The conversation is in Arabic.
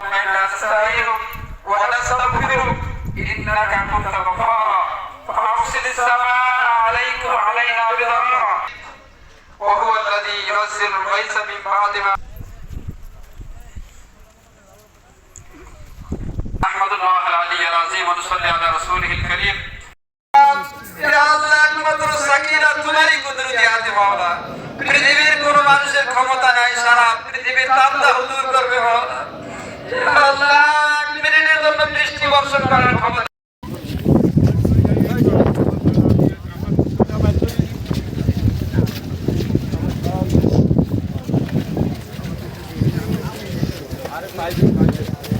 ونستعينه ونستغفره. إنك كنت غفارا فأرسل السماء عليكم علينا بضرارا وهو الذي ينزل الغيث من بعد ما الله العلي العظيم. ونصلي على رسوله الكريم. يا الله একমাত্র সাকিরা তোমারই ক্ষমতা নাই সারা পৃথিবীর তান্দাহ five years.